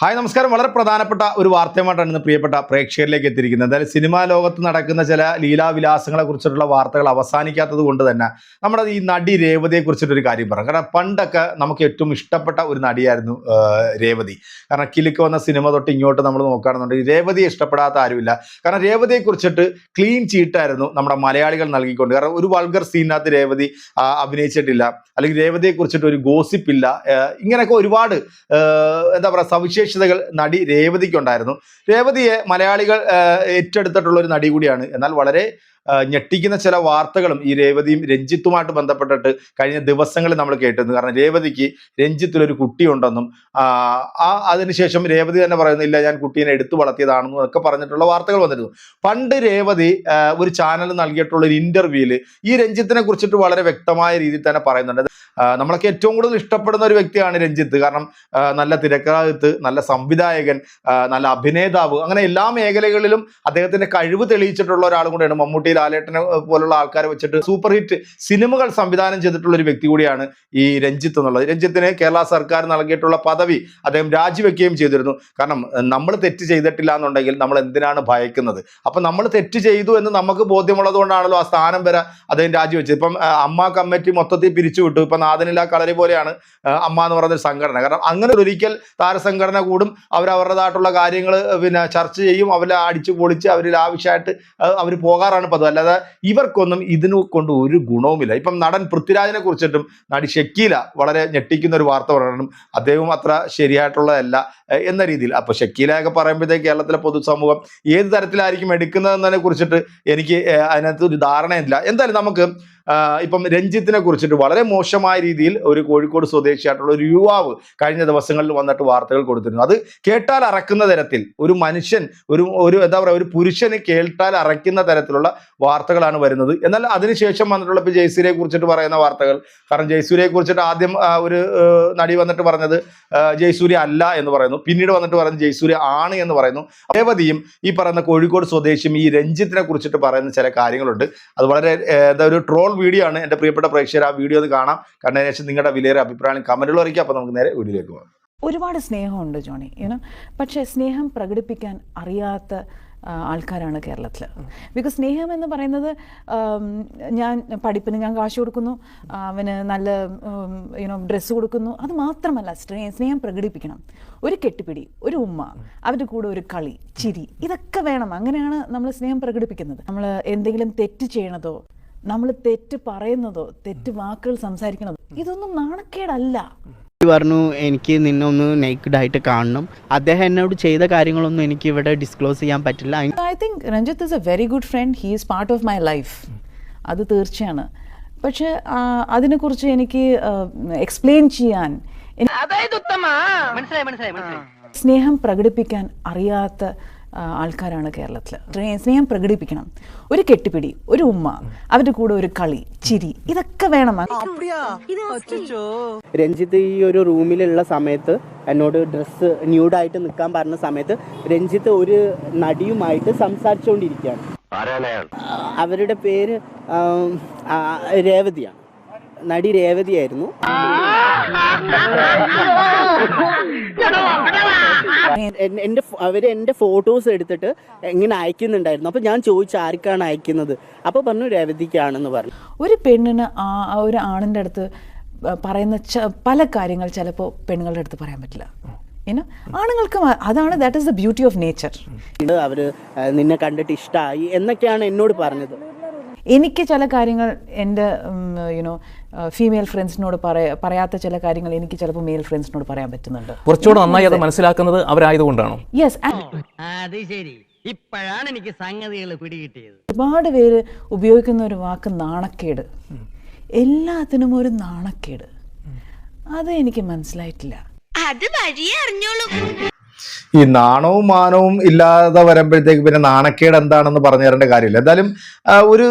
Hi നമസ്കാരം. വളരെ പ്രധാനപ്പെട്ട ഒരു വാർത്തയുമായിട്ടാണ് ഇന്ന് പ്രിയപ്പെട്ട പ്രേക്ഷകരിലേക്ക് എത്തിയിരിക്കുന്നത്. എന്തായാലും സിനിമാ ലോകത്ത് നടക്കുന്ന ചില ലീലാവിലാസങ്ങളെ കുറിച്ചിട്ടുള്ള വാർത്തകൾ അവസാനിക്കാത്തത് കൊണ്ട് തന്നെ നമ്മുടെ ഈ നടി രേവതിയെ കുറിച്ചിട്ടൊരു കാര്യം പറയാം. കാരണം പണ്ടൊക്കെ നമുക്ക് ഏറ്റവും ഇഷ്ടപ്പെട്ട ഒരു നടിയായിരുന്നു രേവതി. കാരണം കിലുക്ക് വന്ന സിനിമ തൊട്ട് ഇങ്ങോട്ട് നമ്മൾ നോക്കുകയാണെന്നുണ്ടെങ്കിൽ രേവതിയെ ഇഷ്ടപ്പെടാത്ത ആരുമില്ല. കാരണം രേവതിയെ കുറിച്ചിട്ട് ക്ലീൻ ചീട്ടായിരുന്നു നമ്മുടെ മലയാളികൾ നൽകിക്കൊണ്ട്. കാരണം ഒരു വൾഗർ സീനകത്ത് രേവതി അഭിനയിച്ചിട്ടില്ല. അല്ലെങ്കിൽ രേവതിയെ കുറിച്ചിട്ട് ഒരു ഗോസിപ്പില്ല ഇങ്ങനെയൊക്കെ ഒരുപാട് എന്താ പറയുക സവിശേഷതകൾ നടി രേവതിക്കുണ്ടായിരുന്നു. രേവതിയെ മലയാളികൾ ഏറ്റെടുത്തിട്ടുള്ള ഒരു നടി കൂടിയാണ്. എന്നാൽ വളരെ ഞെട്ടിക്കുന്ന ചില വാർത്തകളും ഈ രേവതിയും രഞ്ജിത്തുമായിട്ട് ബന്ധപ്പെട്ടിട്ട് കഴിഞ്ഞ ദിവസങ്ങളിൽ നമ്മൾ കേട്ടിരുന്നു. കാരണം രേവതിക്ക് രഞ്ജിത്തിലൊരു കുട്ടിയുണ്ടെന്നും ആ അതിനുശേഷം രേവതി തന്നെ പറയുന്നില്ല ഞാൻ കുട്ടീനെ എടുത്തു വളർത്തിയതാണെന്നും ഒക്കെ പറഞ്ഞിട്ടുള്ള വാർത്തകൾ വന്നിരുന്നു. പണ്ട് രേവതി ഒരു ചാനൽ നൽകിയിട്ടുള്ള ഒരു ഇന്റർവ്യൂവിൽ ഈ രഞ്ജിത്തിനെ കുറിച്ചിട്ട് വളരെ വ്യക്തമായ രീതിയിൽ തന്നെ പറയുന്നുണ്ട്. നമ്മളൊക്കെ ഏറ്റവും കൂടുതൽ ഇഷ്ടപ്പെടുന്ന ഒരു വ്യക്തിയാണ് രഞ്ജിത്ത്. കാരണം നല്ല തിരക്കഥാകൃത്ത് നല്ല സംവിധായകൻ നല്ല അഭിനേതാവ് അങ്ങനെ എല്ലാ മേഖലകളിലും അദ്ദേഹത്തിന്റെ കഴിവ് തെളിയിച്ചിട്ടുള്ള ഒരാളും കൂടെയാണ് മമ്മൂട്ടി ലാലേട്ടനെ പോലുള്ള ആൾക്കാരെ വെച്ചിട്ട് സൂപ്പർ ഹിറ്റ് സിനിമകൾ സംവിധാനം ചെയ്തിട്ടുള്ള ഒരു വ്യക്തി കൂടിയാണ് ഈ രഞ്ജിത്ത് എന്നുള്ളത്. രഞ്ജിത്തിന് കേരള സർക്കാർ നൽകിയിട്ടുള്ള പദവി അദ്ദേഹം രാജിവെക്കുകയും ചെയ്തിരുന്നു. കാരണം നമ്മൾ തെറ്റ് ചെയ്തിട്ടില്ല എന്നുണ്ടെങ്കിൽ നമ്മൾ എന്തിനാണ് ഭയക്കുന്നത്? അപ്പം നമ്മൾ തെറ്റ് ചെയ്തു എന്ന് നമുക്ക് ബോധ്യമുള്ളത് കൊണ്ടാണല്ലോ ആ സ്ഥാനം വരെ അദ്ദേഹം രാജിവെച്ചത്. ഇപ്പം അമ്മ കമ്മിറ്റി മൊത്തത്തിൽ പിരിച്ചുവിട്ടു. ഇപ്പം നാദനില കളരി പോലെയാണ് അമ്മ എന്ന് പറയുന്ന ഒരു സംഘടന. കാരണം അങ്ങനെ ഒരിക്കൽ താരസംഘടന കൂടും. അവരവരുടേതായിട്ടുള്ള കാര്യങ്ങൾ പിന്നെ ചർച്ച ചെയ്യും. അവരെ അടിച്ചു പൊളിച്ച് അവരിൽ ആവശ്യമായിട്ട് അവർ പോകാറാണ് പതിവ്. അല്ലാതെ ഇവർക്കൊന്നും ഇതിനെ കൊണ്ട് ഒരു ഗുണവുമില്ല. ഇപ്പം നടൻ പൃഥ്വിരാജിനെ കുറിച്ചിട്ടും നടി ഷക്കീല വളരെ ഞെട്ടിക്കുന്ന ഒരു വാർത്ത പറയണം അദ്ദേഹം അത്ര ശരിയായിട്ടുള്ളതല്ല എന്ന രീതിയിൽ. അപ്പൊ ഷക്കീലയൊക്കെ പറയുമ്പോഴത്തേക്ക് കേരളത്തിലെ പൊതുസമൂഹം ഏത് തരത്തിലായിരിക്കും എടുക്കുന്നതെന്നതിനെ കുറിച്ചിട്ട് എനിക്ക് അതിനകത്ത് ഒരു ധാരണയില്ല. എന്തായാലും നമുക്ക് ഇപ്പം രഞ്ജിത്തിനെ കുറിച്ചിട്ട് വളരെ മോശമായ രീതിയിൽ ഒരു കോഴിക്കോട് സ്വദേശിയായിട്ടുള്ള ഒരു യുവാവ് കഴിഞ്ഞ ദിവസങ്ങളിൽ വന്നിട്ട് വാർത്തകൾ കൊടുത്തിരുന്നു. അത് കേട്ടാൽ അറക്കുന്ന തരത്തിൽ ഒരു മനുഷ്യൻ ഒരു ഒരു എന്താ പറയുക ഒരു പുരുഷന് കേട്ടാൽ അറയ്ക്കുന്ന തരത്തിലുള്ള വാർത്തകളാണ് വരുന്നത്. എന്നാൽ അതിനുശേഷം വന്നിട്ടുള്ള ഇപ്പോൾ ജയസൂര്യയെ കുറിച്ചിട്ട് പറയുന്ന വാർത്തകൾ കാരണം ജയസൂര്യയെ കുറിച്ചിട്ട് ആദ്യം ഒരു നടി വന്നിട്ട് പറഞ്ഞത് ജയസൂര്യ അല്ല എന്ന് പറയുന്നു. പിന്നീട് വന്നിട്ട് പറയുന്നത് ജയസൂര്യ ആണ് എന്ന് പറയുന്നു. രേവതിയും ഈ പറയുന്ന കോഴിക്കോട് സ്വദേശിയും ഈ രഞ്ജിത്തിനെ കുറിച്ചിട്ട് പറയുന്ന ചില കാര്യങ്ങളുണ്ട്. അത് വളരെ എന്താ ഒരു ട്രോൾ വീഡിയോ ആണ്. എന്റെ പ്രിയപ്പെട്ട പ്രേക്ഷകർ ആ വീഡിയോ ഒന്ന് കാണാം. കണ്ടതിന് ശേഷം നിങ്ങളുടെ വിലയേറെ അഭിപ്രായം കമന്റുകൾ അറിയിക്കുക അപ്പോൾ നമുക്ക് നേരെ വീഡിയോയിലേക്ക് പോകാം. ഒരുപാട് സ്നേഹമുണ്ട് ജോണി. യുനോ പക്ഷേ സ്നേഹം പ്രകടിപ്പിക്കാൻ അറിയാത്ത ആൾക്കാരാണ് കേരളത്തിൽ ബിക്കോസ് സ്നേഹം എന്ന് പറയുന്നത് ഞാൻ പഠിപ്പിന് ഞാൻ കാശ് കൊടുക്കുന്നു അവന് നല്ല യുനോ ഡ്രസ്സ് കൊടുക്കുന്നു. അത് മാത്രമല്ല സ്നേഹം പ്രകടിപ്പിക്കണം. ഒരു കെട്ടിപ്പിടി ഒരു ഉമ്മ അവരുടെ കൂടെ ഒരു കളി ചിരി ഇതൊക്കെ വേണം. അങ്ങനെയാണ് നമ്മൾ സ്നേഹം പ്രകടിപ്പിക്കുന്നത്. നമ്മൾ എന്തെങ്കിലും തെറ്റ് ചെയ്യണതോ നമ്മൾ തെറ്റ് പറയുന്നതോ തെറ്റ് വാക്കുകൾ സംസാരിക്കണതോ ഇതൊന്നും നാണക്കേടല്ല. പറഞ്ഞു എനിക്ക് നിന്നെ ഒന്ന് നേക്കഡ് ആയിട്ട് കാണണം. അദ്ദേഹം എന്നോട് ചെയ്ത കാര്യങ്ങളൊന്നും എനിക്ക് ഇവിടെ ഡിസ്ക്ലോസ് ചെയ്യാൻ പറ്റില്ല. I think Ranjith is a very good friend he is part of my life അത് തീർച്ചയാണ്. പക്ഷെ അതിനെക്കുറിച്ച് എനിക്ക് എക്സ്പ്ലെയിൻ ചെയ്യാൻ സ്നേഹം പ്രകടിപ്പിക്കാൻ അറിയാത്ത ആൾക്കാരാണ് കേരളത്തിൽ സ്നേഹം പ്രകടിപ്പിക്കണം ഒരു കെട്ടിപ്പിടി ഒരു ഉമ്മ അവരുടെ കൂടെ ഒരു കളി ചിരി ഇതൊക്കെ വേണം രഞ്ജിത്ത് ഈ ഒരു റൂമിലുള്ള സമയത്ത് എന്നോട് ഡ്രസ്സ് ന്യൂഡായിട്ട് നിൽക്കാൻ പറഞ്ഞ സമയത്ത് രഞ്ജിത്ത് ഒരു നടിയുമായിട്ട് സംസാരിച്ചുകൊണ്ടിരിക്കുകയാണ് അവരുടെ പേര് രേവതിയാണ് നടി രേവതിയായിരുന്നു എന്റെ ഫോ- അവർ എന്റെ ഫോട്ടോസ് എടുത്തിട്ട് ഇങ്ങനെ അയക്കുന്നുണ്ടായിരുന്നു. അപ്പോൾ ഞാൻ ചോദിച്ചു ആർക്കാണ് അയക്കുന്നത്? അപ്പോൾ പറഞ്ഞു രേവതിക്കാണെന്ന് പറഞ്ഞു. ഒരു പെണ്ണിന് ആ ഒരു ആണിന്റെ അടുത്ത് പറയുന്ന പല കാര്യങ്ങൾ ചിലപ്പോൾ പെണ്ണുങ്ങളുടെ അടുത്ത് പറയാൻ പറ്റില്ല. ആണുങ്ങൾക്ക് അതാണ് that is the beauty of nature അവർ അവർ നിന്നെ കണ്ടിട്ട് ഇഷ്ടമായി എന്നൊക്കെയാണ് എന്നോട് പറഞ്ഞത്. എനിക്ക് ചില കാര്യങ്ങൾ എന്റെ യുനോ ഫീമെയിൽ ഫ്രണ്ട്സിനോട് പറയ പറയാത്ത ചില കാര്യങ്ങൾ എനിക്ക് ചിലപ്പോൾ മെയിൽ ഫ്രണ്ട്സിനോട് പറയാൻ പറ്റുന്നുണ്ട്. കുറച്ചുകൂടെ നന്നായി അത് മനസ്സിലാക്കുന്നത് അവരായതുകൊണ്ടാണോ? യെസ് അത് ശരി. ഇപ്പോഴാണ് എനിക്ക് സംഗതികൾ പിടികിട്ടിയത്. ഒരുപാട് പേര് ഉപയോഗിക്കുന്ന ഒരു വാക്ക് നാണക്കേട്. എല്ലാത്തിനും ഒരു നാണക്കേട്. അത് എനിക്ക് മനസ്സിലായിട്ടില്ല. അത് വഴിയേ അറിഞ്ഞോളൂ. ഈ നാണവും മാനവും ഇല്ലാതെ വരുമ്പോഴത്തേക്ക് പിന്നെ നാണക്കേട് എന്താണെന്ന് പറഞ്ഞു തരേണ്ട കാര്യമില്ല. എന്തായാലും ഒരു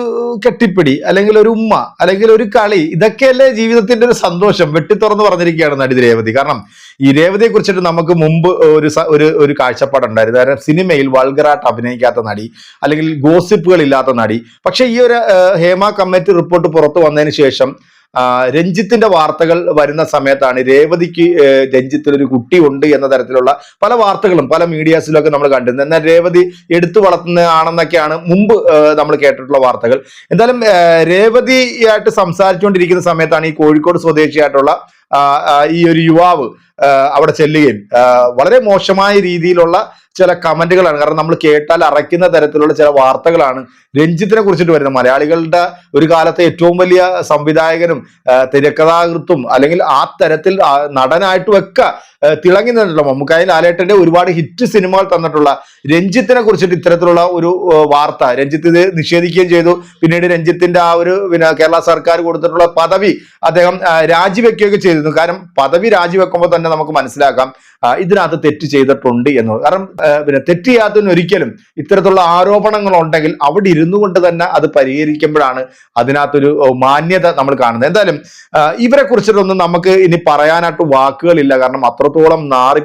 കെട്ടിപ്പിടി അല്ലെങ്കിൽ ഒരു ഉമ്മ അല്ലെങ്കിൽ ഒരു കളി ഇതൊക്കെയല്ലേ ജീവിതത്തിന്റെ ഒരു സന്തോഷം. വെട്ടിത്തുറന്ന് പറഞ്ഞിരിക്കുകയാണ് നടി രേവതി. കാരണം ഈ രേവതിയെ കുറിച്ചിട്ട് നമുക്ക് മുമ്പ് ഒരു ഒരു ഒരു കാഴ്ചപ്പാടുണ്ടായിരുന്നു കാരണം സിനിമയിൽ വൾഗറായിട്ട് അഭിനയിക്കാത്ത നടി അല്ലെങ്കിൽ ഗോസിപ്പുകൾ ഇല്ലാത്ത നടി. പക്ഷേ ഈ ഒരു ഹേമ കമ്മിറ്റി റിപ്പോർട്ട് പുറത്തു വന്നതിന് ശേഷം രഞ്ജിത്തിന്റെ വാർത്തകൾ വരുന്ന സമയത്താണ് രേവതിക്ക് രഞ്ജിത്തിൽ ഒരു കുട്ടി ഉണ്ട് എന്ന തരത്തിലുള്ള പല വാർത്തകളും പല മീഡിയാസിലൊക്കെ നമ്മൾ കണ്ടിരുന്നത് എന്നാൽ രേവതി എടുത്തു വളർത്തുന്നതാണെന്നൊക്കെയാണ് മുമ്പ് നമ്മൾ കേട്ടിട്ടുള്ള വാർത്തകൾ. എന്തായാലും രേവതിയായിട്ട് സംസാരിച്ചുകൊണ്ടിരിക്കുന്ന സമയത്താണ് ഈ കോഴിക്കോട് സ്വദേശിയായിട്ടുള്ള ഈ ഒരു യുവാവ് അവിടെ ചെല്ലുകയും. വളരെ മോശമായ രീതിയിലുള്ള ചില കമന്റുകളാണ്. കാരണം നമ്മൾ കേട്ടാൽ അറയ്ക്കുന്ന തരത്തിലുള്ള ചില വാർത്തകളാണ് രഞ്ജിത്തിനെ കുറിച്ചിട്ട് വരുന്നത്. മലയാളികളുടെ ഒരു കാലത്തെ ഏറ്റവും വലിയ സംവിധായകനും തിരക്കഥാകൃത്തും അല്ലെങ്കിൽ ആ തരത്തിൽ നടനായിട്ട് ഒക്കെ തിളങ്ങി നിന്നിട്ടുള്ള മമ്മൂക്കായി ലാലേട്ടന്റെ ഒരുപാട് ഹിറ്റ് സിനിമകൾ തന്നിട്ടുള്ള രഞ്ജിത്തിനെ കുറിച്ചിട്ട് ഇത്തരത്തിലുള്ള ഒരു വാർത്ത. രഞ്ജിത്ത് ഇത് നിഷേധിക്കുകയും ചെയ്തു. പിന്നീട് രഞ്ജിത്തിന്റെ ആ ഒരു പിന്നെ കേരള സർക്കാർ കൊടുത്തിട്ടുള്ള പദവി അദ്ദേഹം രാജിവെക്കുകയൊക്കെ ചെയ്തിരുന്നു. കാരണം പദവി രാജിവെക്കുമ്പോൾ തന്നെ നമുക്ക് മനസ്സിലാക്കാം ഇതിനകത്ത് തെറ്റ് ചെയ്തിട്ടുണ്ട് എന്നുള്ളത് കാരണം പിന്നെ തെറ്റ് ചെയ്യാത്തതിന് ഒരിക്കലും ഇത്തരത്തിലുള്ള ആരോപണങ്ങൾ ഉണ്ടെങ്കിൽ അവിടെ ഇരുന്നു കൊണ്ട് തന്നെ അത് പരിഹരിക്കുമ്പോഴാണ് അതിനകത്തൊരു മാന്യത നമ്മൾ കാണുന്നത്. എന്തായാലും ഇവരെ കുറിച്ചിട്ടൊന്നും നമുക്ക് ഇനി പറയാനായിട്ട് വാക്കുകളില്ല. കാരണം അത്രത്തോളം നാറി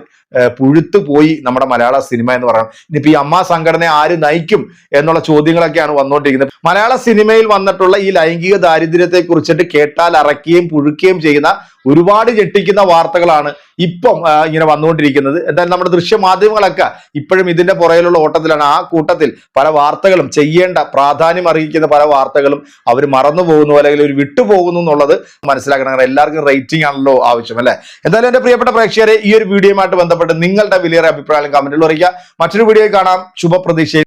പുഴുത്തു പോയി നമ്മുടെ മലയാള സിനിമ എന്ന് പറയണം ഇനിയിപ്പോ ഈ അമ്മ സംഘടന ആര് നയിക്കും എന്നുള്ള ചോദ്യങ്ങളൊക്കെയാണ് വന്നുകൊണ്ടിരിക്കുന്നത്. മലയാള സിനിമയിൽ വന്നിട്ടുള്ള ഈ ലൈംഗിക ദാരിദ്ര്യത്തെ കുറിച്ചിട്ട് കേട്ടാൽ അറക്കുകയും പുഴുക്കുകയും ചെയ്യുന്ന ഒരുപാട് ഞെട്ടിക്കുന്ന വാർത്തകളാണ് ഇപ്പം ഇങ്ങനെ വന്നുകൊണ്ടിരിക്കുന്നത്. എന്തായാലും നമ്മുടെ ദൃശ്യ ദൃശ്യമാധ്യമങ്ങളൊക്കെ ഇപ്പോഴും ഇതിന്റെ പുറകിലുള്ള ഓട്ടത്തിലാണ്. ആ കൂട്ടത്തിൽ പല വാർത്തകളും ചെയ്യേണ്ട പ്രാധാന്യം അറിയിക്കുന്ന പല വാർത്തകളും അവർ മറന്നു പോകുന്നു അല്ലെങ്കിൽ ഒരു വിട്ടുപോകുന്നു എന്നുള്ളത് മനസ്സിലാക്കണം. കാരണം എല്ലാവർക്കും റേറ്റിംഗ് ആണല്ലോ ആവശ്യം അല്ലെ? എന്തായാലും എന്റെ പ്രിയപ്പെട്ട പ്രേക്ഷകരെ ഈ ഒരു വീഡിയോയുമായിട്ട് ബന്ധപ്പെട്ട് നിങ്ങളുടെ വിലയേറെ അഭിപ്രായം കമന്റിൽ അറിയിക്കുക. മറ്റൊരു വീഡിയോ കാണാം. ശുഭപ്രതീക്ഷയിൽ